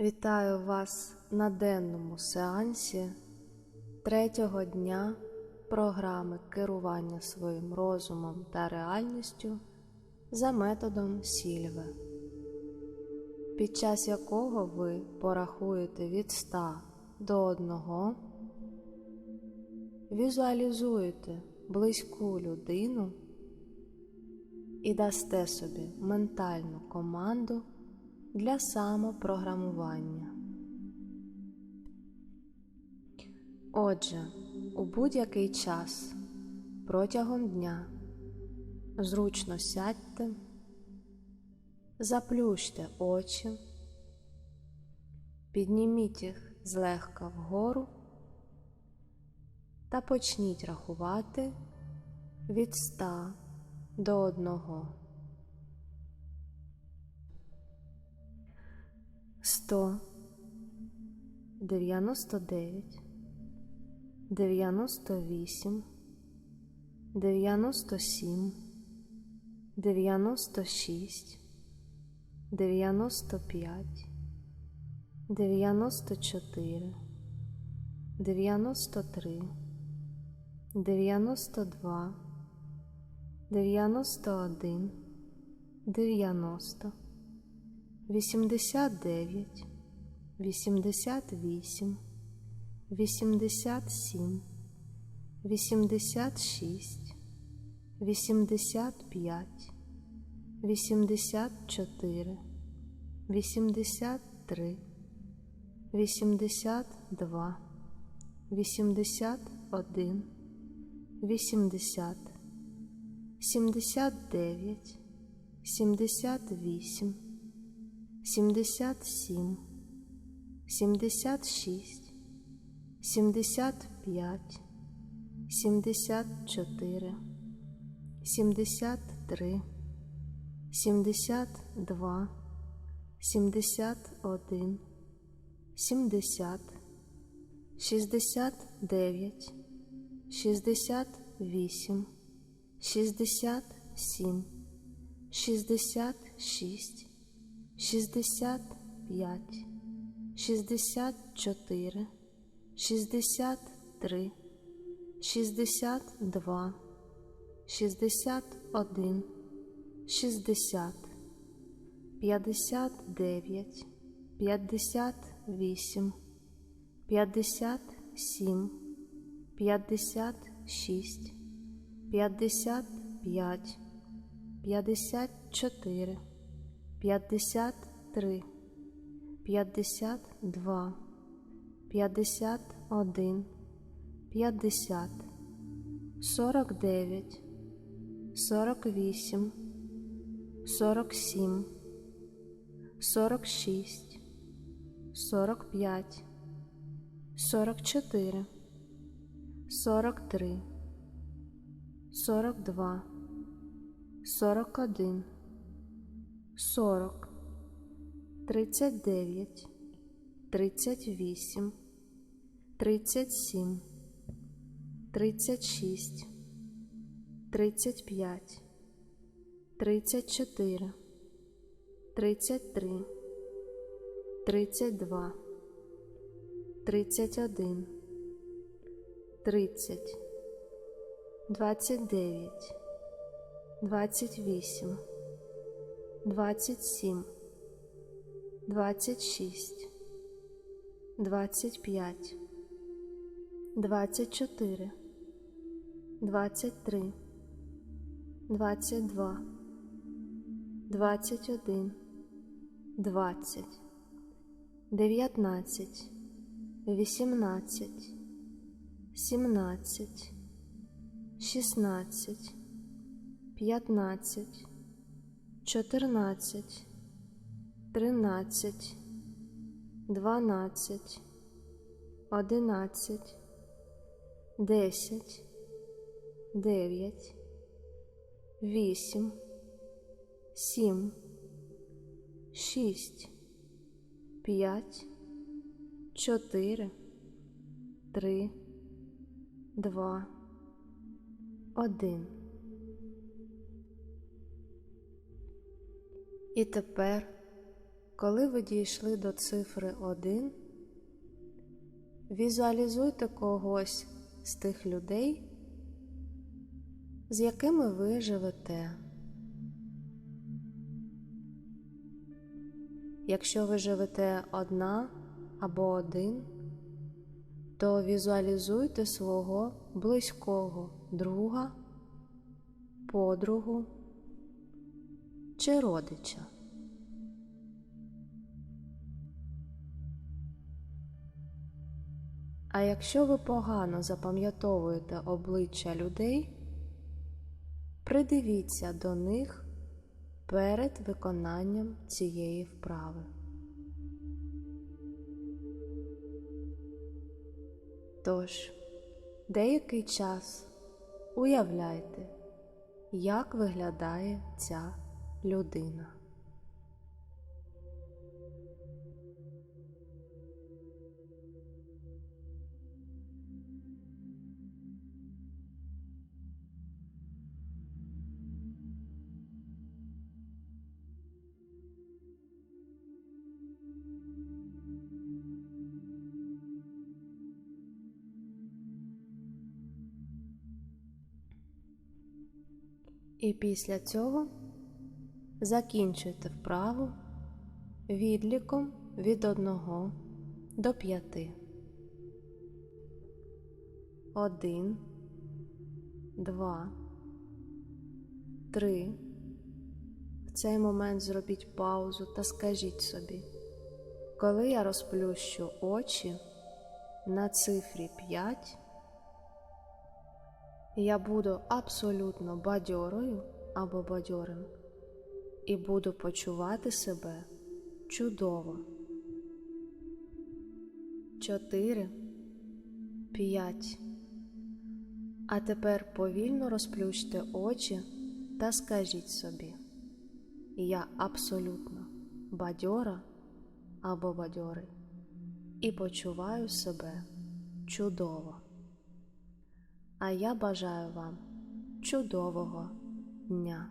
Вітаю вас на денному сеансі третього дня програми керування своїм розумом та реальністю за методом Сільве, під час якого ви порахуєте від 100 до 1, візуалізуєте близьку людину і дасте собі ментальну команду для самопрограмування. Отже, у будь-який час протягом дня зручно сядьте, заплющте очі, підніміть їх злегка вгору та почніть рахувати від 100 до 1. Сто. дев'яносто дев'ять, дев'яносто вісім, дев'яносто сім, дев'яносто шість, дев'яносто п'ять, дев'яносто чотири, дев'яносто три, дев'яносто два, дев'яносто один, дев'яносто. вісімдесят дев'ять, вісімдесят вісім, вісімдесят сім, вісімдесят шість, вісімдесят п'ять, вісімдесят чотири, вісімдесят три, вісімдесят два, вісімдесят один, вісімдесят, сімдесят дев'ять, сімдесят вісім сімдесят сім, сімдесят шість, сімдесят п'ять, сімдесят чотири, сімдесят три, сімдесят два, сімдесят один, сімдесят, шістдесят дев'ять, шістдесят вісім, шістдесят сім, шістдесят шість шістдесят п'ять, шістдесят чотири, шістдесят три, шістдесят два, шістдесят один, шістдесят, п'ятдесят дев'ять, п'ятдесят вісім, п'ятдесят сім, 26, 25, 24, 23, 22, 21, 20, 19, 18, 17, 16, 15, 14, тринадцять, дванадцять, одинадцять, десять, дев'ять, вісім, сім, шість, п'ять, чотири, три, два, один. І тепер, Коли ви дійшли до цифри 1, візуалізуйте когось з тих людей, з якими ви живете. Якщо ви живете одна або один, то візуалізуйте свого близького друга, подругу чи родича. А якщо ви погано запам'ятовуєте обличчя людей, придивіться до них перед виконанням цієї вправи. Тож, деякий час уявляйте, як виглядає ця людина. І після цього закінчуйте вправу відліком від 1 до 5. 1, 2, 3. В цей момент зробіть паузу та скажіть собі, коли я розплющу очі на цифрі 5, я буду абсолютно бадьорою або бадьорим і буду почувати себе чудово. 4, 5. А тепер повільно розплющте очі та скажіть собі, я абсолютно бадьора або бадьорий і почуваю себе чудово. А я бажаю вам чудового дня.